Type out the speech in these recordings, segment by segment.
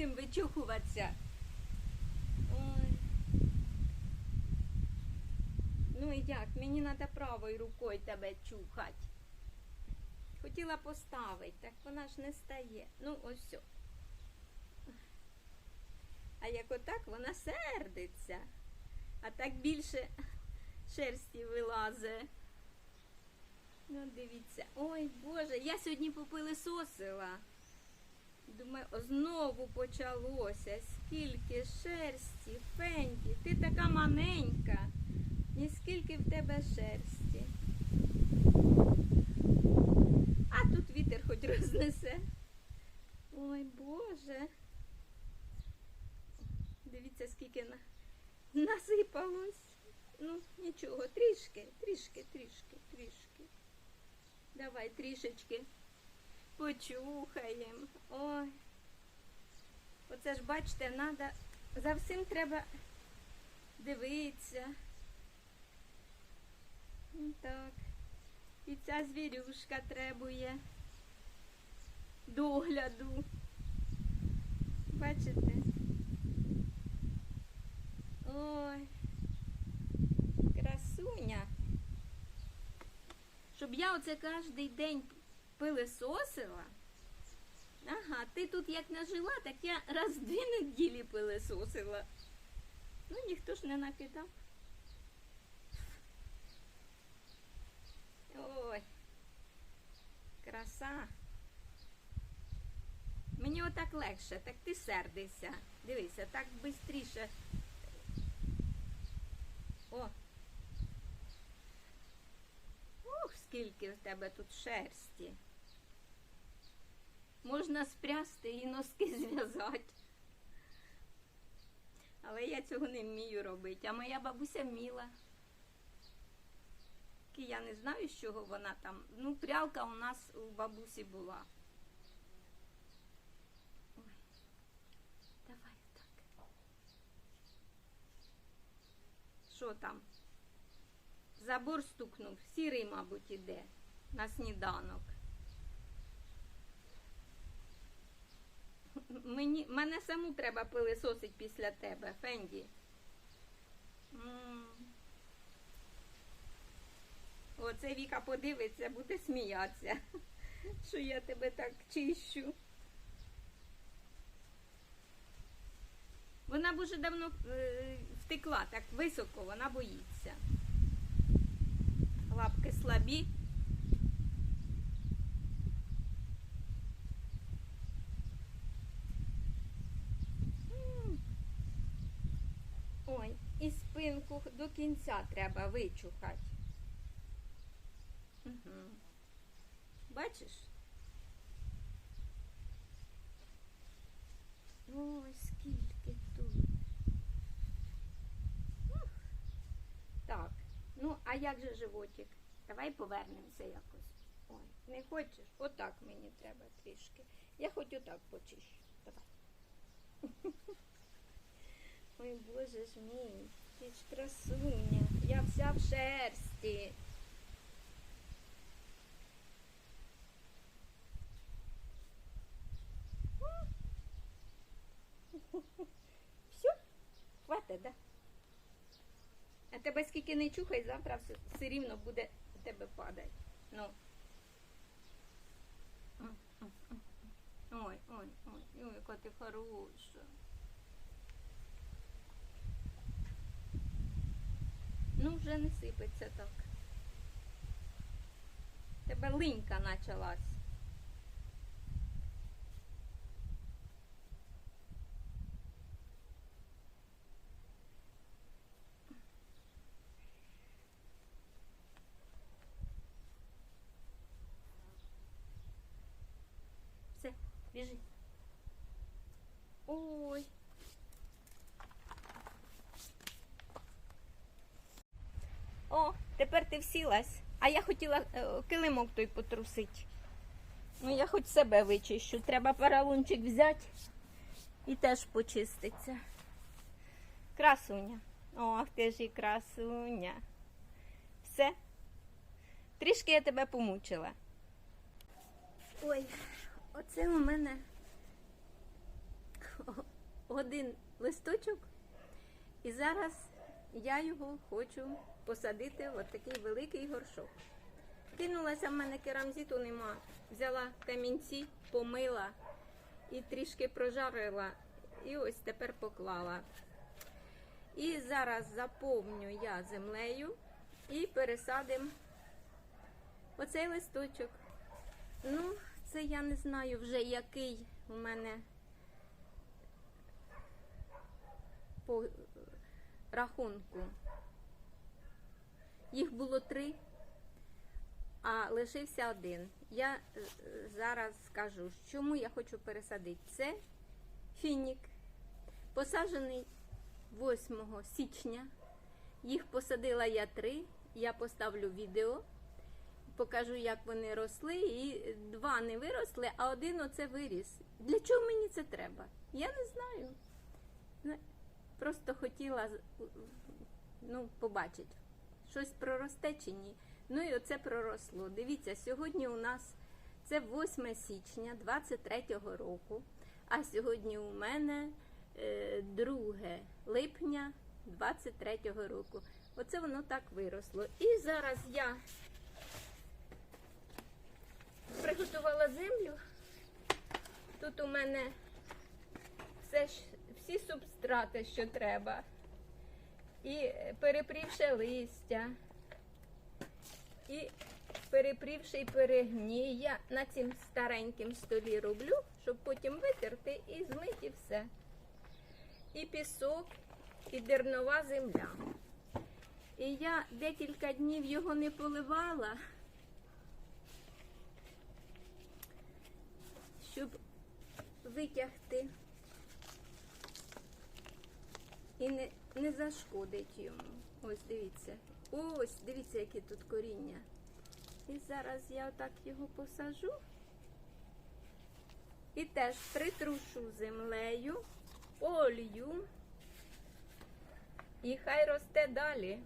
будемо вичухуватися. Ой. Ну і як? Мені треба правою рукою тебе чухати. Хотіла поставити, так вона ж не стає. Ну, ось все. А як отак, вона сердиться. А так більше шерсті вилазить. Ну, дивіться. Ой, Боже, я сьогодні попилисосила. Думаю, знову почалося. Скільки шерсті, фенті, ти така маленька. І скільки в тебе шерсті. А тут вітер хоч рознесе. Ой, Боже. Дивіться, скільки на... насипалось. Ну, нічого, трішки, трішки, трішки, трішки. Давай трішечки почухаємо. Ой. Оце ж, бачите, надо, за всім треба дивитися. Ну, Так. І ця звірюшка требує догляду. Бачите? Ой, красуня. Щоб я оце кожен день пилисосила. Ага, ти тут як нажила, так я раз в дві неділі пилисосила. Ну, ніхто ж не накидав. Ой, краса. Мені отак легше, так ти сердишся. Дивися, так швидше. О. Ух, скільки в тебе тут шерсті. Можна спрясти і носки зв'язати. Але я цього не вмію робити, а моя бабуся вміла. Я не знаю, з чого вона там. Ну, прялка у нас у бабусі була. Ой. Давай так. Що там? Забор стукнув. Сірий, мабуть, іде на сніданок. Мені, мене саму треба пилисосить після тебе, Фенді. М. Оце Віка подивиться, буде сміятися, що я тебе так чищу. Вона б уже давно е, втекла, так високо, вона боїться. Лапки слабі. М. Ой, і до кінця треба вичухати. Угу. Бачиш? Ой, скільки тут. Ух. Так, ну, а як же животик? Давай повернемося якось. Ой, не хочеш? Отак мені треба трішки. Я хоч отак почищу. Давай. Ой, боже ж мій, ти красуня. Я вся в шерсті. Все? Хватить, да? А тебе скільки не чухай, завтра все, все рівно буде у тебе падати. Ну. Ой, ой, ой, ой, яка ти хороша. Ну, вже не сипеться так. Тебе линька почалась. Все, біжи. Ой. О, тепер ти всілась. А я хотіла е, килимок той потрусити. Ну, я хоч себе вичищу. Треба паралончик взяти і теж почиститься. Красуня. Ох, ти ж і красуня. Все. Трішки я тебе помучила. Ой, оце у мене один листочок, і зараз я його хочу посадити в такий великий горшок. Кинулася в мене керамзиту нема. Взяла камінці, помила і трішки прожарила, і ось тепер поклала. І зараз заповню я землею і пересадимо оцей листочок. Ну, це я не знаю вже який у мене по рахунку. Їх було три, а лишився один. Я е, зараз скажу, чому я хочу пересадити. Це фінік, посаджений 8 січня. Їх посадила я три. Я поставлю відео, покажу, як вони росли. І два не виросли, а один оце виріс. Для чого мені це треба? Я не знаю. Просто хотіла ну, побачити, щось проросте чи ні. Ну і оце проросло. Дивіться, сьогодні у нас це 8 січня 23-го року, а сьогодні у мене е, 2 липня 23-го року. Оце воно так виросло. І зараз я приготувала землю. Тут у мене все, ж- всі субстрати, що треба. І перепрівши листя, і перепрівши і перегній. Я на цим стареньким столі роблю, щоб потім витерти і змити все. І пісок, і дернова земля. І я декілька днів його не поливала, щоб витягти і не, не зашкодить йому. Ось дивіться. Ось, дивіться, які тут коріння. І зараз я отак його посажу. І теж притрушу землею, полью. І хай росте далі.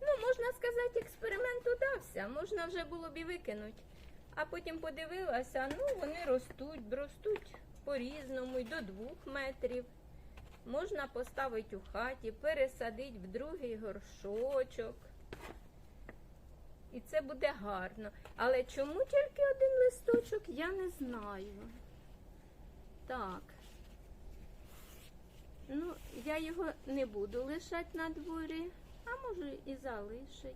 Ну, можна сказати, експеримент удався. Можна вже було б і викинути. А потім подивилася, ну вони ростуть, ростуть по-різному, й до двох метрів. Можна поставити у хаті, пересадити в другий горшочок. І це буде гарно. Але чому тільки один листочок, я не знаю. Так. Ну, я його не буду лишати на дворі, а можу і залишить.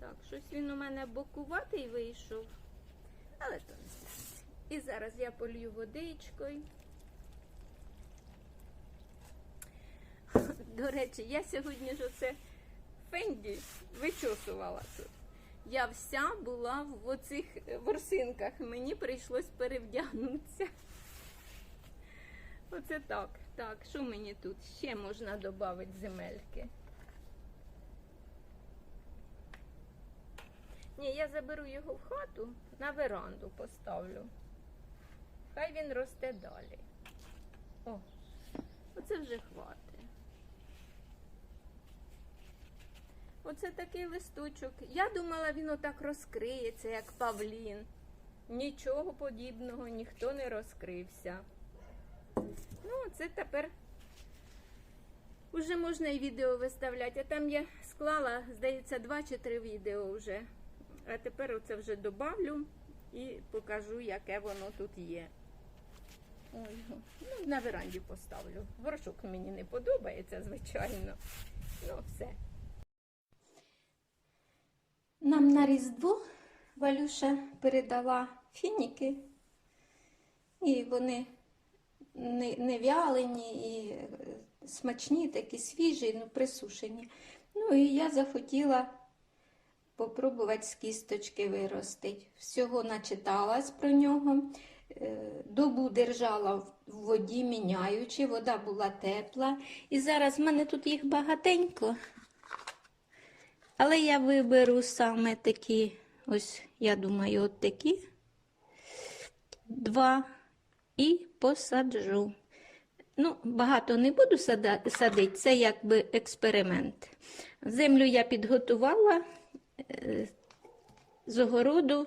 Так, щось він у мене бокуватий вийшов. Але то не. І зараз я полью водичкою. До речі, я сьогодні ж оце фенді вичосувала тут. Я вся була в оцих ворсинках. Мені прийшлось перевдягнутися. Оце так. Так, що мені тут? Ще можна додати земельки. Ні, я заберу його в хату, на веранду поставлю. Хай він росте далі. О, оце вже хватить. Оце такий листочок. Я думала, він отак розкриється, як павлін. Нічого подібного, ніхто не розкрився. Ну, це тепер вже можна і відео виставляти. А там я склала, здається, два чи три відео вже. А тепер оце вже добавлю і покажу, яке воно тут є. Ой, ну, на веранді поставлю. Горшок мені не подобається, звичайно. Ну, все. Нам на Різдво Валюша передала фініки, і вони не, не вялені і е, смачні, такі свіжі, ну, присушені. Ну і я захотіла попробувати з кісточки виростити. Всього начиталась про нього. Е, Добу держала в воді, міняючи, вода була тепла. І зараз в мене тут їх багатенько. Але я виберу саме такі, ось, я думаю, от такі два і посаджу. Ну, багато не буду садити, це якби експеримент. Землю я підготувала е, з огороду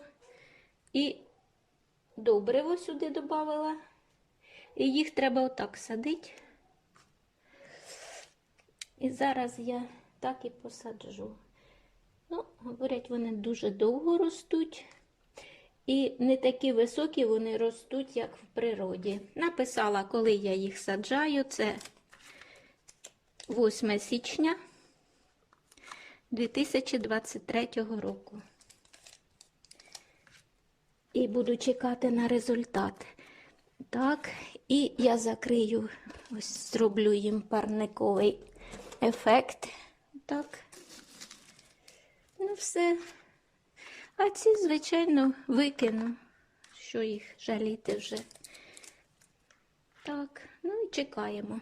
і добриво сюди додавала. І їх треба отак садити. І зараз я так і посаджу. Ну, говорять, вони дуже довго ростуть. І не такі високі вони ростуть, як в природі. Написала, коли я їх саджаю, це 8 січня 2023 року. І буду чекати на результат. Так, і я закрию, ось зроблю їм парниковий ефект. Так. Все. А ці, звичайно, викину, що їх жаліти вже. Так, ну і чекаємо.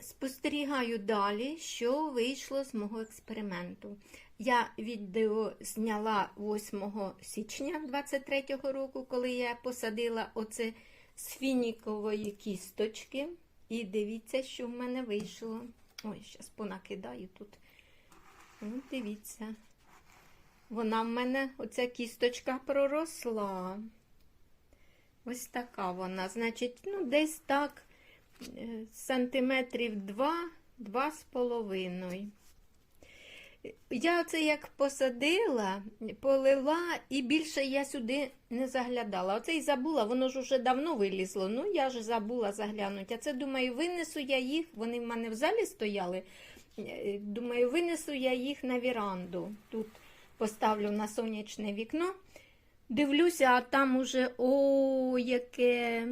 Спостерігаю далі, що вийшло з мого експерименту. Я відео зняла 8 січня 23 року, коли я посадила оце з фінікової кісточки. І дивіться, що в мене вийшло. Ой, зараз понакидаю тут. Ну, дивіться. Вона в мене, оця кісточка проросла. Ось така вона. Значить, ну, десь так е, сантиметрів два, два з половиною. Я це як посадила, полила і більше я сюди не заглядала. Оце й забула, воно ж уже давно вилізло. Ну, я ж забула заглянути. А це, думаю, винесу я їх, вони в мене в залі стояли. Е, Думаю, винесу я їх на віранду. Тут поставлю на сонячне вікно. Дивлюся, а там уже о, яке.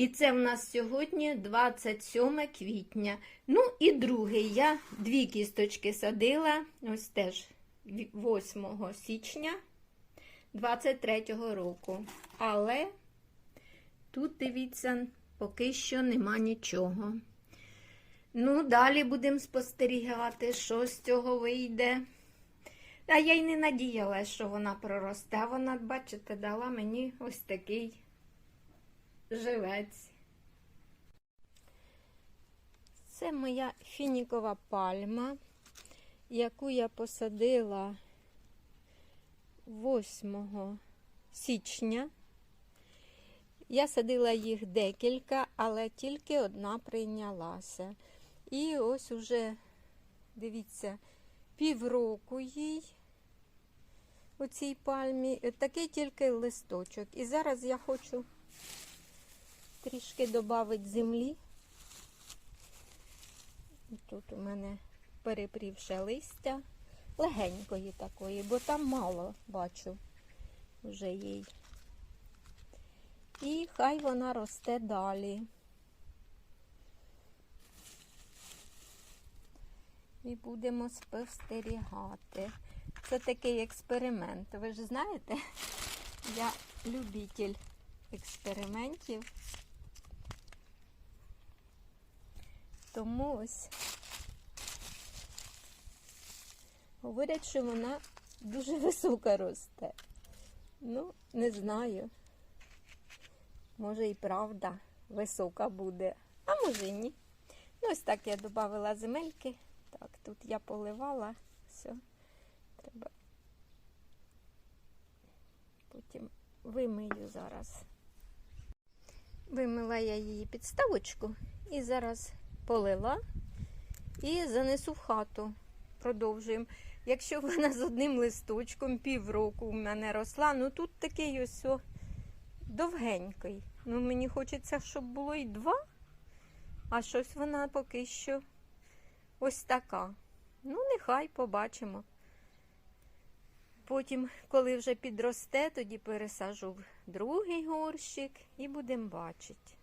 І це в нас сьогодні 27 квітня. Ну і другий. Я дві кісточки садила, ось теж 8 січня 23 року. Але тут, дивіться, поки що нема нічого. Ну, далі будемо спостерігати, що з цього вийде. А я й не надіялася, що вона проросте. Вона, бачите, дала мені ось такий живець. Це моя фінікова пальма, яку я посадила 8 січня. Я садила їх декілька, але тільки одна прийнялася. І ось уже, дивіться, півроку їй у цій пальмі, такий тільки листочок. І зараз я хочу трішки додати землі. Тут у мене перепрівше листя, легенької такої, бо там мало бачу вже їй. І хай вона росте далі. І будемо спостерігати. Це такий експеримент. Ви ж знаєте, я любитель експериментів. Тому ось говорять, що вона дуже висока росте. Ну, не знаю. Може і правда висока буде, а може і ні. Ну, ось так я додавала земельки. Так, тут я поливала, все, треба потім вимию зараз. Вимила я її підставочку і зараз полила і занесу в хату. Продовжуємо. Якщо вона з одним листочком півроку у мене росла, ну тут такий ось о, довгенький. Ну, мені хочеться, щоб було і два, а щось вона поки що ось така. Ну, нехай побачимо. Потім, коли вже підросте, тоді пересажу в другий горщик і будемо бачити.